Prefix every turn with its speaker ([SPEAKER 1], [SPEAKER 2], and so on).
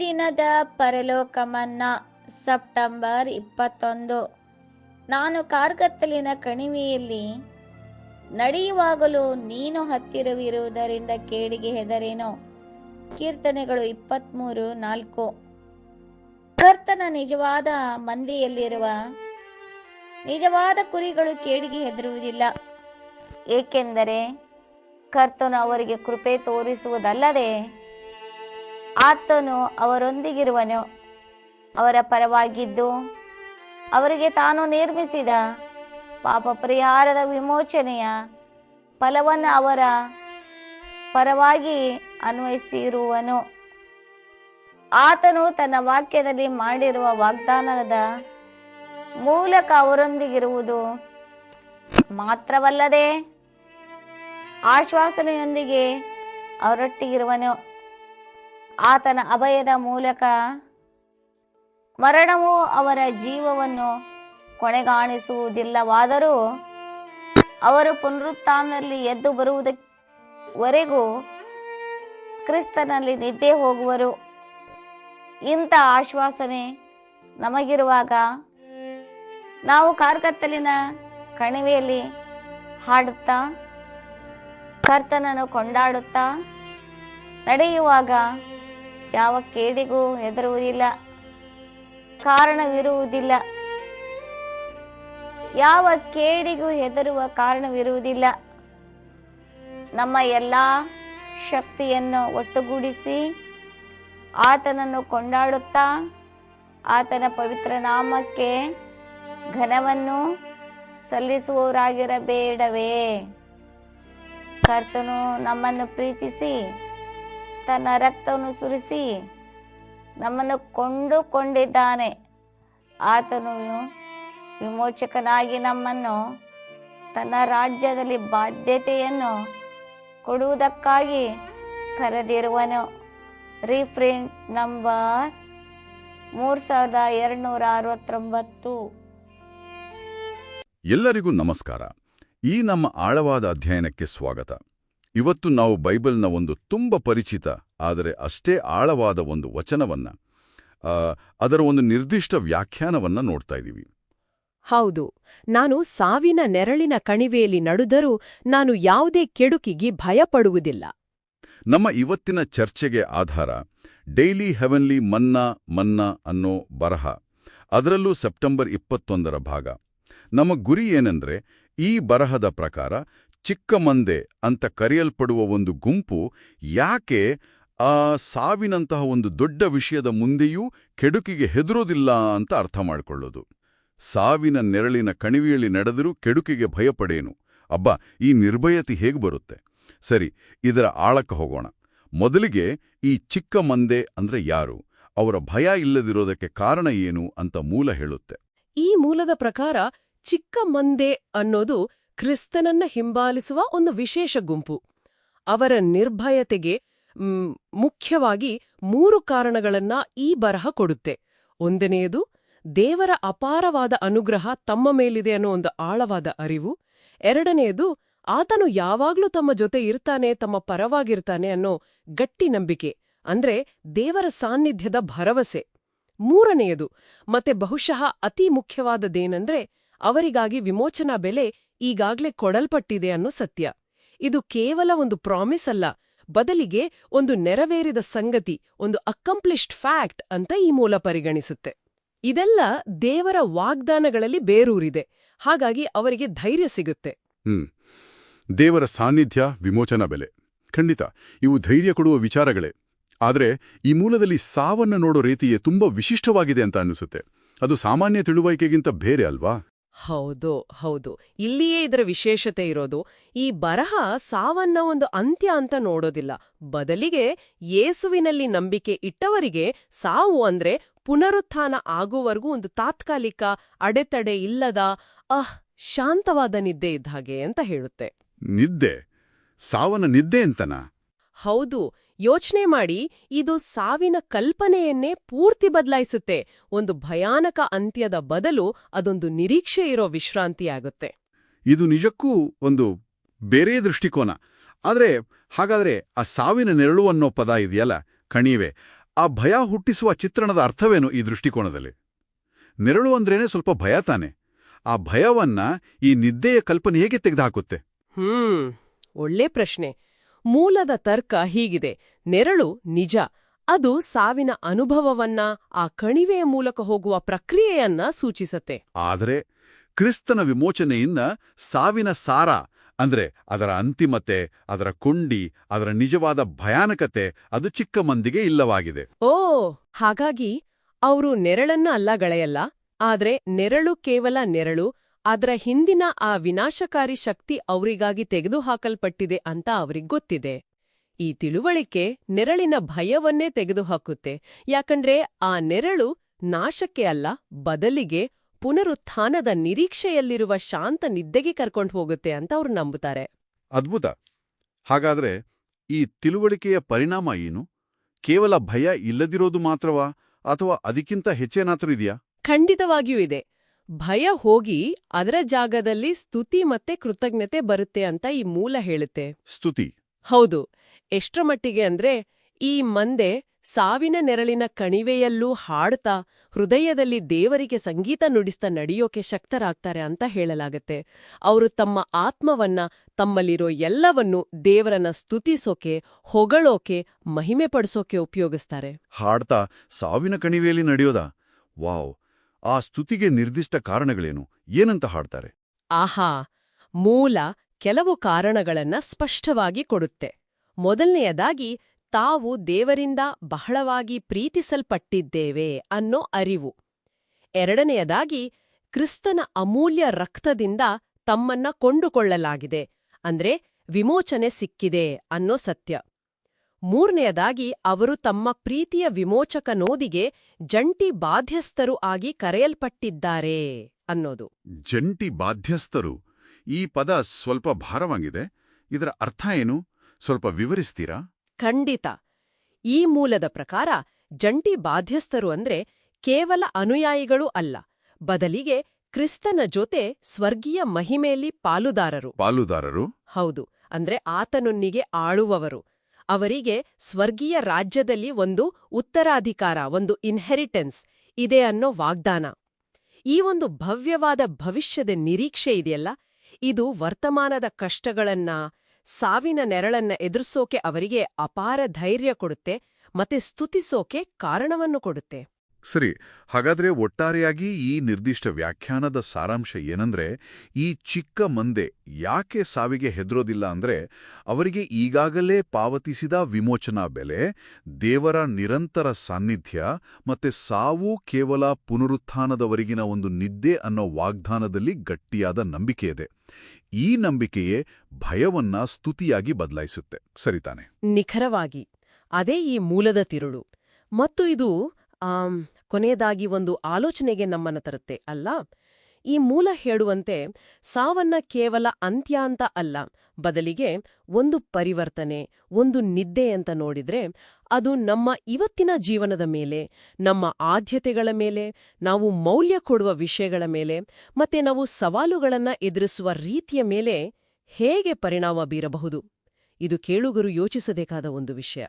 [SPEAKER 1] ದಿನದ ಪರಲೋಕಮನ್ನ ಸೆಪ್ಟೆಂಬರ್ ಇಪ್ಪತ್ತೊಂದು ನಾನು ಕಾರ್ಗತ್ತಲಿನ ಕಣಿವೆಯಲ್ಲಿ ನಡೆಯುವಾಗಲೂ ನೀನು ಹತ್ತಿರವಿರುವುದರಿಂದ ಕೇಡಿಗೆ ಹೆದರೇನೋ ಕೀರ್ತನೆಗಳು ಇಪ್ಪತ್ತ್ಮೂರು ನಾಲ್ಕು ಕರ್ತನ ನಿಜವಾದ ಮಂದಿಯಲ್ಲಿರುವ ನಿಜವಾದ ಕುರಿಗಳು ಕೇಡಿಗೆ ಹೆದರುವುದಿಲ್ಲ ಏಕೆಂದರೆ ಕರ್ತನು ಅವರಿಗೆ ಕೃಪೆ ತೋರಿಸುವುದಲ್ಲದೆ ಆತನು ಅವರೊಂದಿಗಿರುವನು ಅವರ ಪರವಾಗಿದ್ದು ಅವರಿಗೆ ತಾನು ನಿರ್ಮಿಸಿದ ಪಾಪ ಪರಿಹಾರದ ವಿಮೋಚನೆಯ ಫಲವನ್ನು ಅವರ ಪರವಾಗಿ ಅನ್ವಯಿಸಿರುವನು ಆತನು ತನ್ನ ವಾಕ್ಯದಲ್ಲಿ ಮಾಡಿರುವ ವಾಗ್ದಾನದ ಮೂಲಕ ಅವರೊಂದಿಗಿರುವುದು ಮಾತ್ರವಲ್ಲದೆ ಆಶ್ವಾಸನೆಯೊಂದಿಗೆ ಅವರೊಟ್ಟಿಗಿರುವನು ಆತನ ಅಭಯದ ಮೂಲಕ ಮರಣವು ಅವರ ಜೀವವನ್ನು ಕೊನೆಗಾಣಿಸುವುದಿಲ್ಲವಾದರೂ ಅವರು ಪುನರುತ್ಥಾನದಲ್ಲಿ ಎದ್ದು ಬರುವುದವರೆಗೂ ಕ್ರಿಸ್ತನಲ್ಲಿ ನಿದ್ದೆ ಹೋಗುವರು ಇಂಥ ಆಶ್ವಾಸನೆ ನಮಗಿರುವಾಗ ನಾವು ಕಾರ್ಕತ್ತಲಿನ ಕಣಿವೆಯಲ್ಲಿ ಹಾಡುತ್ತಾ ಕರ್ತನನ್ನು ಕೊಂಡಾಡುತ್ತಾ ನಡೆಯುವಾಗ ಯಾವ ಕೇಡಿಗೂ ಹೆದರುವುದಿಲ್ಲ ಕಾರಣವಿರುವುದಿಲ್ಲ ಯಾವ ಕೇಡಿಗೂ ಹೆದರುವ ಕಾರಣವಿರುವುದಿಲ್ಲ ನಮ್ಮ ಎಲ್ಲ ಶಕ್ತಿಯನ್ನು ಒಟ್ಟುಗೂಡಿಸಿ ಆತನನ್ನು ಕೊಂಡಾಡುತ್ತಾ ಆತನ ಪವಿತ್ರ ನಾಮಕ್ಕೆ ಘನವನ್ನು ಸಲ್ಲಿಸುವವರಾಗಿರಬೇಡವೇ ಕರ್ತನು ನಮ್ಮನ್ನು ಪ್ರೀತಿಸಿ ತನ್ನ ರಕ್ತವನ್ನು ಸುರಿಸಿ ನಮ್ಮನ್ನು ಕೊಂಡುಕೊಂಡಿದ್ದಾನೆ ಆತನು ವಿಮೋಚಕನಾಗಿ ನಮ್ಮನ್ನು ತನ್ನ ರಾಜ್ಯದಲ್ಲಿ ಬಾಧ್ಯತೆಯನ್ನು ಕೊಡುವುದಕ್ಕಾಗಿ ಕರೆದಿರುವನು ರೀಪ್ರಿಂಟ್ ನಂಬರ್ ಮೂರು ಸಾವಿರದ ಎರಡುನೂರ ಅರವತ್ತೊಂಬತ್ತು
[SPEAKER 2] ಎಲ್ಲರಿಗೂ ನಮಸ್ಕಾರ ಈ ನಮ್ಮ ಆಳವಾದ ಅಧ್ಯಯನಕ್ಕೆ ಸ್ವಾಗತ ಇವತ್ತು ನಾವು ಬೈಬಲ್ನ ಒಂದು ತುಂಬ ಪರಿಚಿತ ಆದರೆ ಅಷ್ಟೇ ಆಳವಾದ ಒಂದು ವಚನವನ್ನ ಅದರ ಒಂದು ನಿರ್ದಿಷ್ಟ ವ್ಯಾಖ್ಯಾನವನ್ನ ನೋಡ್ತಾ ಇದ್ದೀವಿ
[SPEAKER 3] ಹೌದು ನಾನು ಸಾವಿನ ನೆರಳಿನ ಕಣಿವೆಯಲ್ಲಿ ನಡೆದರೂ ನಾನು ಯಾವುದೇ ಕೆಡುಕಿಗೆ ಭಯಪಡುವುದಿಲ್ಲ
[SPEAKER 2] ನಮ್ಮ ಇವತ್ತಿನ ಚರ್ಚೆಗೆ ಆಧಾರ ಡೈಲಿ ಹೆವನ್ಲಿ ಮನ್ನಾ ಮನ್ನಾ ಅನ್ನೋ ಬರಹ ಅದರಲ್ಲೂ ಸೆಪ್ಟೆಂಬರ್ ಇಪ್ಪತ್ತೊಂದರ ಭಾಗ ನಮ್ಮ ಗುರಿ ಏನಂದ್ರೆ ಈ ಬರಹದ ಪ್ರಕಾರ ಚಿಕ್ಕ ಮಂದೆ ಅಂತ ಕರೆಯಲ್ಪಡುವ ಒಂದು ಗುಂಪು ಯಾಕೆ ಆ ಸಾವಿನಂತಹ ಒಂದು ದೊಡ್ಡ ವಿಷಯದ ಮುಂದೆಯೂ ಕೆಡುಕಿಗೆ ಹೆದರೋದಿಲ್ಲ ಅಂತ ಅರ್ಥ ಮಾಡಿಕೊಳ್ಳೋದು ಸಾವಿನ ನೆರಳಿನ ಕಣಿವೆಯಲ್ಲಿ ನಡೆದರೂ ಕೆಡುಕಿಗೆ ಭಯಪಡೇನು ಅಬ್ಬಾ ಈ ನಿರ್ಭಯತಿ ಹೇಗೆ ಬರುತ್ತೆ ಸರಿ ಇದರ ಆಳಕ್ಕೆ ಹೋಗೋಣ ಮೊದಲಿಗೆ ಈ ಚಿಕ್ಕ ಮಂದೆ ಅಂದ್ರೆ ಯಾರು ಅವರ ಭಯ ಇಲ್ಲದಿರೋದಕ್ಕೆ ಕಾರಣ ಏನು ಅಂತ ಮೂಲ ಹೇಳುತ್ತೆ
[SPEAKER 3] ಈ ಮೂಲದ ಪ್ರಕಾರ ಚಿಕ್ಕ ಮಂದೆ ಅನ್ನೋದು ಕ್ರಿಸ್ತನನ್ನ ಹಿಂಬಾಲಿಸುವ ಒಂದು ವಿಶೇಷ ಗುಂಪು ಅವರ ನಿರ್ಭಯತೆಗೆ ಮುಖ್ಯವಾಗಿ ಮೂರು ಕಾರಣಗಳನ್ನ ಈ ಬರಹ ಕೊಡುತ್ತೆ ಒಂದನೆಯದು ದೇವರ ಅಪಾರವಾದ ಅನುಗ್ರಹ ತಮ್ಮ ಮೇಲಿದೆ ಅನ್ನೋ ಒಂದು ಆಳವಾದ ಅರಿವು ಎರಡನೆಯದು ಆತನು ಯಾವಾಗ್ಲೂ ತಮ್ಮ ಜೊತೆ ಇರ್ತಾನೆ ತಮ್ಮ ಪರವಾಗಿರ್ತಾನೆ ಅನ್ನೋ ಗಟ್ಟಿ ನಂಬಿಕೆ ಅಂದ್ರೆ ದೇವರ ಸಾನ್ನಿಧ್ಯದ ಭರವಸೆ ಮೂರನೆಯದು ಮತ್ತೆ ಬಹುಶಃ ಅತಿ ಮುಖ್ಯವಾದದ್ದೇನೆಂದ್ರೆ ಅವರಿಗಾಗಿ ವಿಮೋಚನಾ ಬೆಲೆ ಈಗಾಗ್ಲೇ ಕೊಡಲ್ಪಟ್ಟಿದೆ ಅನ್ನೋ ಸತ್ಯ ಇದು ಕೇವಲ ಒಂದು ಪ್ರಾಮಿಸ್ ಅಲ್ಲ ಬದಲಿಗೆ ಒಂದು ನೆರವೇರಿದ ಸಂಗತಿ ಒಂದು ಅಕಂಪ್ಲಿಷ್ಡ್ ಫ್ಯಾಕ್ಟ್ ಅಂತ ಈ ಮೂಲ ಪರಿಗಣಿಸುತ್ತೆ ಇದೆಲ್ಲ ದೇವರ ವಾಗ್ದಾನಗಳಲ್ಲಿ ಬೇರೂರಿದೆ ಹಾಗಾಗಿ ಅವರಿಗೆ ಧೈರ್ಯ ಸಿಗುತ್ತೆ
[SPEAKER 2] ದೇವರ ಸಾನ್ನಿಧ್ಯ ವಿಮೋಚನಾ ಬೆಲೆ ಖಂಡಿತ ಇವು ಧೈರ್ಯ ಕೊಡುವ ವಿಚಾರಗಳೇ ಆದರೆ ಈ ಮೂಲದಲ್ಲಿ ಸಾವನ್ನ ನೋಡೋ ರೀತಿಯೇ ತುಂಬಾ ವಿಶಿಷ್ಟವಾಗಿದೆ ಅಂತ ಅನ್ನಿಸುತ್ತೆ ಅದು ಸಾಮಾನ್ಯ ತಿಳುವಳಿಕೆಗಿಂತ ಬೇರೆ ಅಲ್ವಾ
[SPEAKER 3] ಹೌದು ಹೌದು ಇಲ್ಲಿಯೇ ಇದರ ವಿಶೇಷತೆ ಇರೋದು ಈ ಬರಹ ಸಾವನ್ನ ಒಂದು ಅಂತ್ಯ ಅಂತ ನೋಡೋದಿಲ್ಲ ಬದಲಿಗೆ ಯೇಸುವಿನಲ್ಲಿ ನಂಬಿಕೆ ಇಟ್ಟವರಿಗೆ ಸಾವು ಅಂದ್ರೆ ಪುನರುತ್ಥಾನ ಆಗುವವರೆಗೂ ಒಂದು ತಾತ್ಕಾಲಿಕ ಅಡೆತಡೆ ಇಲ್ಲದ ಅಹ್ ಶಾಂತವಾದ ನಿದ್ದೆ ಹಾಗೆ ಅಂತ ಹೇಳುತ್ತೆ
[SPEAKER 2] ನಿದ್ದೆ ಸಾವನ ನಿದ್ದೆ ಅಂತನಾ
[SPEAKER 3] ಹೌದು ಯೋಚನೆ ಮಾಡಿ ಇದು ಸಾವಿನ ಕಲ್ಪನೆಯನ್ನೇ ಪೂರ್ತಿ ಬದಲಾಯಿಸುತ್ತೆ ಒಂದು ಭಯಾನಕ ಅಂತ್ಯದ ಬದಲು ಅದೊಂದು ನಿರೀಕ್ಷೆ ಇರೋ ವಿಶ್ರಾಂತಿಯಾಗುತ್ತೆ
[SPEAKER 2] ಇದು ನಿಜಕ್ಕೂ ಒಂದು ಬೇರೆ ದೃಷ್ಟಿಕೋನ ಆದರೆ ಹಾಗಾದರೆ ಆ ಸಾವಿನ ನೆರಳು ಅನ್ನೋ ಪದ ಇದೆಯಲ್ಲ ಕಣಿವೆ ಆ ಭಯ ಹುಟ್ಟಿಸುವ ಚಿತ್ರಣದ ಅರ್ಥವೇನು ಈ ದೃಷ್ಟಿಕೋನದಲ್ಲಿ ನೆರಳು ಅಂದ್ರೇನೆ ಸ್ವಲ್ಪ ಭಯ ತಾನೆ ಆ ಭಯವನ್ನ ಈ ನಿದ್ದೆಯ ಕಲ್ಪನೆ ಹೇಗೆ ತೆಗೆದುಹಾಕುತ್ತೆ
[SPEAKER 3] ಹ್ಮ್ ಒಳ್ಳೆ ಪ್ರಶ್ನೆ ಮೂಲದ ತರ್ಕ ಹೀಗಿದೆ ನೆರಳು ನಿಜ ಅದು ಸಾವಿನ ಅನುಭವವನ್ನ ಆ ಕಣಿವೆಯ ಮೂಲಕ ಹೋಗುವ ಪ್ರಕ್ರಿಯೆಯನ್ನ ಸೂಚಿಸತ್ತೆ
[SPEAKER 2] ಆದರೆ ಕ್ರಿಸ್ತನ ವಿಮೋಚನೆಯಿಂದ ಸಾವಿನ ಸಾರ ಅಂದ್ರೆ ಅದರ ಅಂತಿಮತೆ ಅದರ ಕೊಂಡಿ ಅದರ ನಿಜವಾದ ಭಯಾನಕತೆ ಅದು ಚಿಕ್ಕ ಮಂದಿಗೆ ಇಲ್ಲವಾಗಿದೆ
[SPEAKER 3] ಓ ಹಾಗಾಗಿ ಅವರು ನೆರಳನ್ನ ಅಲ್ಲ ಗಳೆಯಲ್ಲ ಆದ್ರೆ ನೆರಳು ಕೇವಲ ನೆರಳು ಅದರ ಹಿಂದಿನ ಆ ವಿನಾಶಕಾರಿ ಶಕ್ತಿ ಅವರಿಗಾಗಿ ತೆಗೆದುಹಾಕಲ್ಪಟ್ಟಿದೆ ಅಂತ ಗೊತ್ತಿದೆ ಈ ತಿಳುವಳಿಕೆ ನೆರಳಿನ ಭಯವನ್ನೇ ತೆಗೆದುಹಾಕುತ್ತೆ ಯಾಕಂದ್ರೆ ಆ ನೆರಳು ನಾಶಕ್ಕೆ ಅಲ್ಲ ಬದಲಿಗೆ ಪುನರುತ್ಥಾನದ ನಿರೀಕ್ಷೆಯಲ್ಲಿರುವ ಶಾಂತ ನಿದ್ದೆಗೆ ಕರ್ಕೊಂಡು ಹೋಗುತ್ತೆ ಅಂತ ಅವ್ರು ನಂಬುತ್ತಾರೆ
[SPEAKER 2] ಅದ್ಭುತ ಹಾಗಾದ್ರೆ ಈ ತಿಳುವಳಿಕೆಯ ಪರಿಣಾಮ ಏನು ಕೇವಲ ಭಯ ಇಲ್ಲದಿರೋದು ಮಾತ್ರವಾ ಅಥವಾ ಅದಕ್ಕಿಂತ ಹೆಚ್ಚೇನಾದರೂ ಇದೆಯಾ
[SPEAKER 3] ಖಂಡಿತವಾಗಿಯೂ ಇದೆ ಭಯ ಹೋಗಿ ಅದರ ಜಾಗದಲ್ಲಿ ಸ್ತುತಿ ಮತ್ತೆ ಕೃತಜ್ಞತೆ ಬರುತ್ತೆ ಅಂತ ಈ ಮೂಲ ಹೇಳುತ್ತೆ ಸ್ತುತಿ ಹೌದು ಎಷ್ಟರ ಮಟ್ಟಿಗೆ ಅಂದ್ರೆ ಈ ಮಂದೆ ಸಾವಿನ ನೆರಳಿನ ಕಣಿವೆಯಲ್ಲೂ ಹಾಡ್ತಾ ಹೃದಯದಲ್ಲಿ ದೇವರಿಗೆ ಸಂಗೀತ ನುಡಿಸ್ತಾ ನಡೆಯೋಕೆ ಶಕ್ತರಾಗ್ತಾರೆ ಅಂತ ಹೇಳಲಾಗತ್ತೆ ಅವರು ತಮ್ಮ ಆತ್ಮವನ್ನ ತಮ್ಮಲ್ಲಿರೋ ಎಲ್ಲವನ್ನೂ ದೇವರನ್ನ ಸ್ತುತಿಸೋಕೆ ಹೊಗಳೋಕೆ ಮಹಿಮೆ ಪಡಿಸೋಕೆ ಉಪಯೋಗಿಸ್ತಾರೆ
[SPEAKER 2] ಹಾಡ್ತಾ ಸಾವಿನ ಕಣಿವೆಯಲ್ಲಿ ನಡೆಯೋದಾ ವಾವ್ ಆ ಸ್ತುತಿಗೆ ನಿರ್ದಿಷ್ಟ ಕಾರಣಗಳೇನು ಏನಂತ ಹಾಡ್ತಾರೆ
[SPEAKER 3] ಆಹಾ ಮೂಲ ಕೆಲವು ಕಾರಣಗಳನ್ನ ಸ್ಪಷ್ಟವಾಗಿ ಕೊಡುತ್ತೆ ಮೊದಲನೆಯದಾಗಿ ತಾವು ದೇವರಿಂದ ಬಹಳವಾಗಿ ಪ್ರೀತಿಸಲ್ಪಟ್ಟಿದ್ದೇವೆ ಅನ್ನೋ ಅರಿವು ಎರಡನೆಯದಾಗಿ ಕ್ರಿಸ್ತನ ಅಮೂಲ್ಯ ರಕ್ತದಿಂದ ತಮ್ಮನ್ನ ಕೊಂಡುಕೊಳ್ಳಲಾಗಿದೆ ಅಂದ್ರೆ ವಿಮೋಚನೆ ಸಿಕ್ಕಿದೆ ಅನ್ನೋ ಸತ್ಯ ಮೂರನೆಯದಾಗಿ ಅವರು ತಮ್ಮ ಪ್ರೀತಿಯ ವಿಮೋಚಕನೋದಿಗೆ ಜಂಟಿ ಬಾಧ್ಯಸ್ಥರು ಆಗಿ ಕರೆಯಲ್ಪಟ್ಟಿದ್ದಾರೆ ಅನ್ನೋದು
[SPEAKER 2] ಜಂಟಿ ಬಾಧ್ಯಸ್ಥರು ಈ ಪದ ಸ್ವಲ್ಪ ಭಾರವಾಗಿದೆ ಇದರ ಅರ್ಥ ಏನು ಸ್ವಲ್ಪ ವಿವರಿಸ್ತೀರಾ
[SPEAKER 3] ಖಂಡಿತ ಈ ಮೂಲದ ಪ್ರಕಾರ ಜಂಟಿ ಬಾಧ್ಯಸ್ಥರು ಅಂದ್ರೆ ಕೇವಲ ಅನುಯಾಯಿಗಳು ಅಲ್ಲ ಬದಲಿಗೆ ಕ್ರಿಸ್ತನ ಜೊತೆ ಸ್ವರ್ಗೀಯ ಮಹಿಮೆಯಲ್ಲಿ ಪಾಲುದಾರರು
[SPEAKER 2] ಪಾಲುದಾರರು
[SPEAKER 3] ಹೌದು ಅಂದ್ರೆ ಆತನೊನ್ನಿಗೆ ಆಳುವವರು ಅವರಿಗೆ ಸ್ವರ್ಗೀಯ ರಾಜ್ಯದಲ್ಲಿ ಒಂದು ಉತ್ತರಾಧಿಕಾರ ಒಂದು ಇನ್ಹೆರಿಟೆನ್ಸ್ ಇದೆ ಅನ್ನೋ ವಾಗ್ದಾನ ಈ ಒಂದು ಭವ್ಯವಾದ ಭವಿಷ್ಯದ ನಿರೀಕ್ಷೆ ಇದೆಯಲ್ಲ ಇದು ವರ್ತಮಾನದ ಕಷ್ಟಗಳನ್ನ ಸಾವಿನ ನೆರಳನ್ನ ಎದುರಿಸೋಕೆ ಅವರಿಗೆ ಅಪಾರ ಧೈರ್ಯ ಕೊಡುತ್ತೆ ಮತ್ತೆ ಸ್ತುತಿಸೋಕೆ ಕಾರಣವನ್ನು ಕೊಡುತ್ತೆ
[SPEAKER 2] ಸರಿ ಹಾಗಾದ್ರೆ ಒಟ್ಟಾರೆಯಾಗಿ ಈ ನಿರ್ದಿಷ್ಟ ವ್ಯಾಖ್ಯಾನದ ಸಾರಾಂಶ ಏನಂದ್ರೆ ಈ ಚಿಕ್ಕ ಮಂದೆ ಯಾಕೆ ಸಾವಿಗೆ ಹೆದರೋದಿಲ್ಲ ಅಂದ್ರೆ ಅವರಿಗೆ ಈಗಾಗಲೇ ಪಾವತಿಸಿದ ವಿಮೋಚನಾ ಬೆಲೆ ದೇವರ ನಿರಂತರ ಸಾನ್ನಿಧ್ಯ ಮತ್ತೆ ಸಾವು ಕೇವಲ ಪುನರುತ್ಥಾನದವರೆಗಿನ ಒಂದು ನಿದ್ದೆ ಅನ್ನೋ ವಾಗ್ದಾನದಲ್ಲಿ ಗಟ್ಟಿಯಾದ ನಂಬಿಕೆ ಇದೆ ಈ ನಂಬಿಕೆಯೇ ಭಯವನ್ನ ಸ್ತುತಿಯಾಗಿ ಬದಲಾಯಿಸುತ್ತೆ ಸರಿತಾನೆ
[SPEAKER 3] ನಿಖರವಾಗಿ ಅದೇ ಈ ಮೂಲದ ತಿರುಳು ಮತ್ತು ಇದು ಕೊನೆಯದಾಗಿ ಒಂದು ಆಲೋಚನೆಗೆ ನಮ್ಮನ್ನು ತರುತ್ತೆ ಅಲ್ಲ ಈ ಮೂಲ ಹೇಳುವಂತೆ ಸಾವನ್ನ ಕೇವಲ ಅಂತ್ಯ ಅಂತ ಅಲ್ಲ ಬದಲಿಗೆ ಒಂದು ಪರಿವರ್ತನೆ ಒಂದು ನಿದ್ದೆ ಅಂತ ನೋಡಿದ್ರೆ ಅದು ನಮ್ಮ ಇವತ್ತಿನ ಜೀವನದ ಮೇಲೆ ನಮ್ಮ ಆದ್ಯತೆಗಳ ಮೇಲೆ ನಾವು ಮೌಲ್ಯ ಕೊಡುವ ವಿಷಯಗಳ ಮೇಲೆ ಮತ್ತೆ ನಾವು ಸವಾಲುಗಳನ್ನು ಎದುರಿಸುವ ರೀತಿಯ ಮೇಲೆ ಹೇಗೆ ಪರಿಣಾಮ ಬೀರಬಹುದು ಇದು ಕೇಳುಗರು ಯೋಚಿಸಬೇಕಾದ ಒಂದು ವಿಷಯ